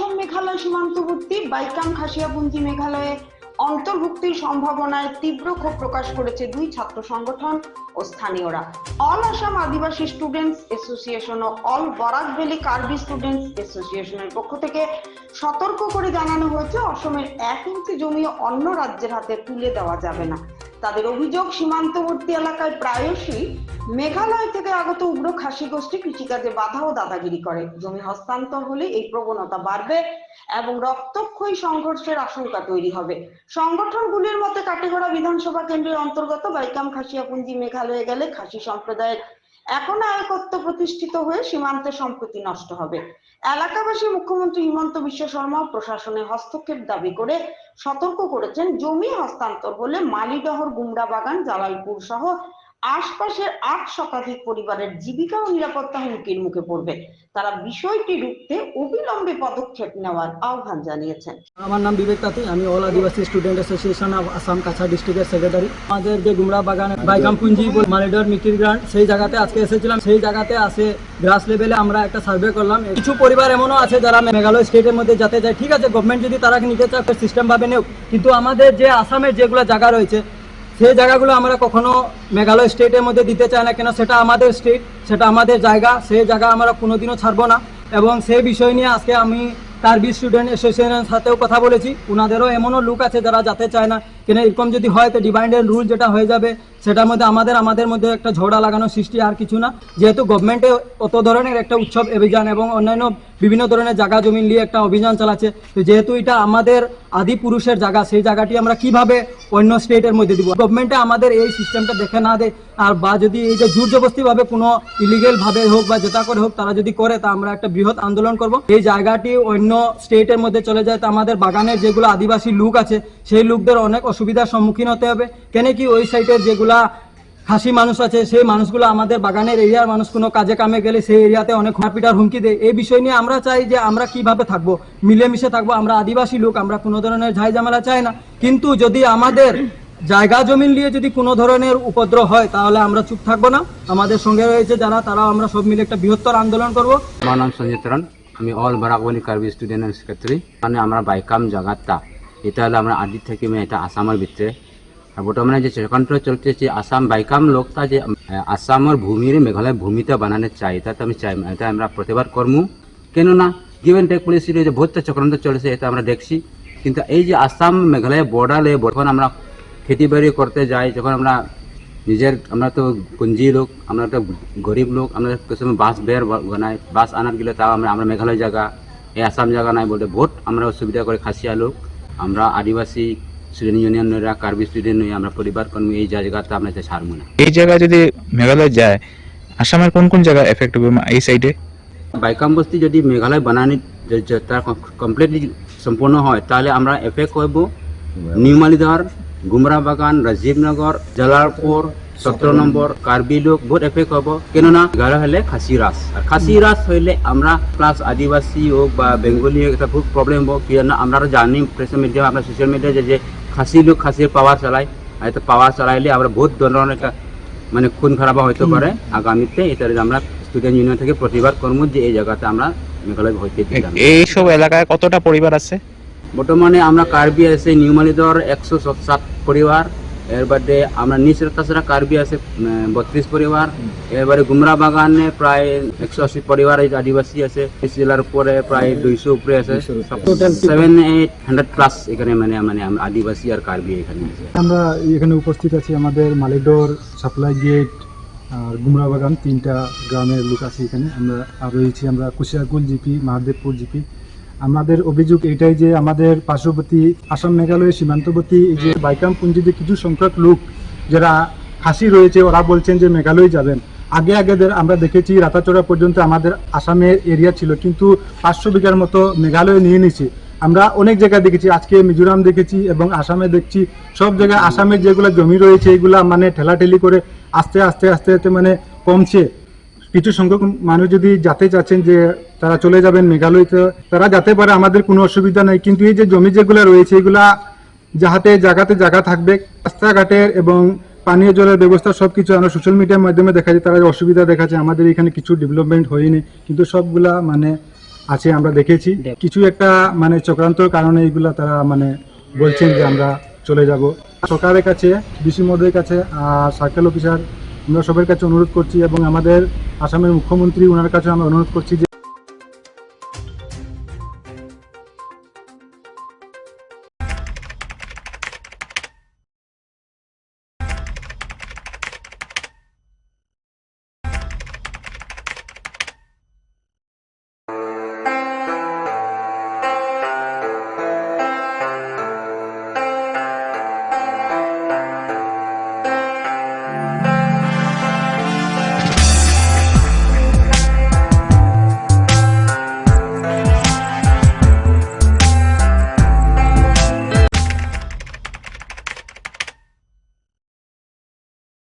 অসম মেঘালয় সীমান্তবর্তী বাইকাম খাসিয়াপুঞ্জি মেঘালয়ে অন্তর্ভুক্তির সম্ভাবনায় তীব্র ক্ষোভ প্রকাশ করেছে দুই ছাত্র সংগঠন ও স্থানীয়রা। All Assam Adivasi students association ও all Barak valley Karbi students অ্যাসোসিয়েশনের পক্ষ থেকে সতর্ক করে জানানো হয়েছে, অসমের এক ইঞ্চি জমি অন্য রাজ্যের হাতে তুলে দেওয়া যাবে না। তাদের অভিযোগ, সীমান্তবর্তী এলাকায় প্রায়শই মেঘালয় থেকে আগত উগ্র খাসি গোষ্ঠী কৃষিকাজে বাধা ও দাদাগিরি করে। জমি হস্তান্তর হলে এই প্রবণতা বাড়বে এবং রক্তক্ষয়ী সংঘর্ষের আশঙ্কা তৈরি হবে। সংগঠনগুলির মতে, কাটিগড়া বিধানসভা কেন্দ্রের অন্তর্গত বাইকাম খাসিয়াপুঞ্জি মেঘালয়ে গেলে খাসি সম্প্রদায়ের এখন আয়কত্ব প্রতিষ্ঠিত হয়ে সীমান্তে সম্প্রতি নষ্ট হবে। এলাকাবাসী মুখ্যমন্ত্রী হিমন্ত বিশ্ব শর্মা প্রশাসনে হস্তক্ষেপ দাবি করে সতর্ক করেছেন জমি হস্তান্তর হলে মালিডহর গুমরা বাগান, জালালপুর সহ আশপাশের আট শতাধিক পরিবারের জীবিকা ও নিরাপত্তা হুমকির মুখে পড়বে। তারা বিষয়টি রুখতে অবিলম্বে পদক্ষেপ নেওয়ার আহ্বান জানিয়েছেন। আমার নাম বিবেক তাঁতি, আমি all Adivasi student association of Assam Cachar ডিস্ট্রিক্টের সেক্রেটারি আমাদের যে গুমরা বাগান বাইগাম পুঞ্জি মালিডর মিকির গ্রান্ট সেই জায়গাতে আজকে এসেছিলাম। সেই জায়গাতে আসে গ্রাস লেভেলে আমরা একটা সার্ভে করলাম। কিছু পরিবার এমনও আছে যারা মেঘালয় স্টেটের মধ্যে যেতে যায়। ঠিক আছে গভর্নমেন্ট যদি তারা নিতে চায় সিস্টেম ভাবে নেও কিন্তু আমাদের যে আসামের যেগুলো জায়গা রয়েছে সেই জায়গাগুলো আমরা কখনো মেঘালয় স্টেটের মধ্যে দিতে চাই না কেন, সেটা আমাদের স্টেট, সেটা আমাদের জায়গা সেই জায়গা আমরা কোনোদিনও ছাড়বো না। এবং সেই বিষয় নিয়ে আজকে আমি তার বি স্টুডেন্ট অ্যাসোসিয়েশনের সাথেও কথা বলেছি। ওনাদেরও এমনও লোক আছে যারা যাতে চায় না। কেন এরকম যদি হয়, তো ডিভাইড অ্যান্ড রুল যেটা হয়ে যাবে, সেটার মধ্যে আমাদের আমাদের মধ্যে একটা ঝগড়া লাগানো সৃষ্টি আর কিছু না। যেহেতু গভর্নমেন্টে অত ধরনের একটা উৎসব, অভিযান এবং অন্যান্য বিভিন্ন ধরনের জায়গা জমি নিয়ে একটা অভিযান চালাচ্ছে, তো যেহেতু এটা আমাদের আদি পুরুষের জায়গা, সেই জায়গাটি আমরা কীভাবে অন্য স্টেটের মধ্যে দিব? গভর্নমেন্টে আমাদের এই সিস্টেমটা দেখে না দেয় আর বা যদি এই যে জোর জবস্তিভাবে কোনো ইলিগেলভাবে হোক বা যেটা করে হোক, তারা যদি করে, তা আমরা একটা বৃহৎ আন্দোলন করব। এই জায়গাটি অন্য স্টেটের মধ্যে চলে যায়, তো আমাদের বাগানের যেগুলো আদিবাসী লোক আছে, সেই লোকদের অনেক অসুবিধার সম্মুখীন হতে হবে। কেন কি ওই সাইডের যেগুলা খাসি মানুষ আছে, সেই মানুষগুলো আমাদের বাগানের এরিয়ার মানুষ, কোনো কাজে কামে গেলে সেই এরিয়াতে অনেক খাপিটার হুমকি দেয়। এই বিষয় নিয়ে আমরা চাই যে আমরা কীভাবে থাকব, মিলেমিশে থাকব, আমরা আদিবাসী লোক, আমরা কোনো ধরনের ঝাই ঝামেলা চাই না। কিন্তু যদি আমাদের জায়গা জমিন নিয়ে যদি কোনো ধরনের উপদ্রব হয়, তাহলে আমরা চুপ থাকব না। আমাদের সঙ্গে রয়েছে যারা, তারাও আমরা সব মিলে একটা বৃহত্তর আন্দোলন করব। আমার নাম সঞ্জয় তরণ আমি অল বারাকবানি কার্বি স্টুডেন্ট মানে আমরা বাইকাম জায়গাটা এটা হলো আমরা আদি থেকে এটা আসামের ভিতরে। আর বর্তমানে যে চক্রান্ত চলতেছে আসাম বাইকাম লোকটা যে আসামের ভূমির মেঘালয় ভূমিতে বানানো চাই, এটা তো আমি চাই, এটা আমরা প্রতিবাদ করব কেননা গিভেন টেক পলিসির যে বহুতটা চক্রান্ত চলেছে, এটা আমরা দেখছি। কিন্তু এই যে আসাম মেঘালয় বর্ডারে যখন আমরা বাড়ি করতে যাই, যখন আমরা নিজের, আমরা তো পুঞ্জি লোক, আমরা একটা গরিব লোক, আমরা কিছু বাস বের বানাই, বাস আনার গেলে তাও আমরা আমরা মেঘালয় জায়গা, এই আসাম জায়গা নাই বলতে বহুত আমরা অসুবিধা করে খাসিয়া লোক। আমরা আদিবাসী স্টুডেন্ট ইউনিয়নরা কার্বি স্টুডেন্ট নই আমরা পরিবার কর্মী এই জায়গাতে আমরা ছাড়বো না। এই জায়গা যদি মেঘালয় যায় আসামের কোন কোন জায়গা এফেক্ট হবে এই সাইডে বাইকাম বস্তি যদি মেঘালয় বানানি তার কমপ্লিটলি সম্পূর্ণ হয় তাহলে আমরা এফেক্ট হইব নিউ মালিধর গুমরা বাগান রাজীবনগর জালালপুর সতেরো নম্বর কার্বি লোক বহুত এফেক্ট হব। কেননা মেঘালয় হলে খাসি রাস আর খাসি রাস হইলে আমরা প্লাস আদিবাসী হোক বা বেঙ্গলি হোক এটা বহুত প্রবলেম হব। কি জন্য আমরা জানি প্রেস মিডিয়া আমরা সোশ্যাল মিডিয়া যে যে খাসি লোক খাসির পাওয়ার চালায়। আর এটা পাওয়ার চালাইলে আমরা বহুত ধরনের একটা মানে খুন খারাপ হইতে পারে আগামীতে এটা আমরা স্টুডেন্ট ইউনিয়ন থেকে প্রতিবাদ করব যে এই জায়গাতে আমরা মেঘালয় হইতে দিতাম না। এইসব এলাকায় কতটা পরিবার আছে? বর্তমানে আমরা কার্বি আছে নিউমালিদর একশো সাত পরিবার এর বাদে আমরা নিচ তাছাড়া কার্বি আছে বত্রিশ পরিবার। এরবারে গুমরা বাগানে প্রায় একশো আশি পরিবার আদিবাসী আছে। জেলার উপরে প্রায় দুইশো উপরে আছে। সেভেন এইট হান্ড্রেড প্লাস এখানে মানে মানে আদিবাসী আর কার্বি এখানে আছে। আমরা এখানে উপস্থিত আছি আমাদের মালিকডোর সাপ্লাই গেট আর গুমরা বাগান তিনটা গ্রামের লোক আছে এখানে। আমরা আর রয়েছি আমরা কুশিয়াকুল জিপি মহাদেবপুর জিপি আমাদের অভিযোগ এটাই যে আমাদের পার্শ্ববর্তী আসাম মেঘালয়ের সীমান্তবর্তী যে বাইকাম পুঞ্জিতে কিছু সংখ্যক লোক যারা হাসি রয়েছে, ওরা বলছেন যে মেঘালয় যাবেন। আগে আগেদের আমরা দেখেছি রাতাচড়া পর্যন্ত আমাদের আসামের এরিয়া ছিল, কিন্তু পাঁচশো বিঘার মতো মেঘালয় নিয়ে নিছে। আমরা অনেক জায়গায় দেখেছি, আজকে মিজোরাম দেখেছি এবং আসামে দেখছি। সব জায়গায় আসামের যেগুলো জমি রয়েছে, এগুলা মানে ঠেলাঠেলি করে আস্তে আস্তে আস্তে আস্তে মানে কমছে। কিছু সংখ্যক মানুষ যদি যাতে চাচ্ছেন যে তারা চলে যাবেন মেঘালয়তে তারা যাতে পারে আমাদের কোনো অসুবিধা নেই। কিন্তু এই যে জমি যেগুলো রয়েছে এগুলা যাহাতে জায়গাতে জায়গা থাকবে রাস্তাঘাটের এবং পানীয় জলের ব্যবস্থা সবকিছু আমরা সোশ্যাল মিডিয়ার মাধ্যমে দেখা যায় তারা অসুবিধা দেখাচ্ছে আমাদের এখানে কিছু ডেভেলপমেন্ট হয়নি। কিন্তু সবগুলা মানে আছে আমরা দেখেছি। কিছু একটা মানে চক্রান্তর কারণে এইগুলা তারা মানে বলছেন যে আমরা চলে যাব। সরকারের কাছে ডিসি মহোদয়ের কাছে আর সার্কেল অফিসার আমরা সবার কাছে অনুরোধ করছি এবং আমাদের আসামের মুখ্যমন্ত্রী ওনার কাছে আমরা অনুরোধ করছি যে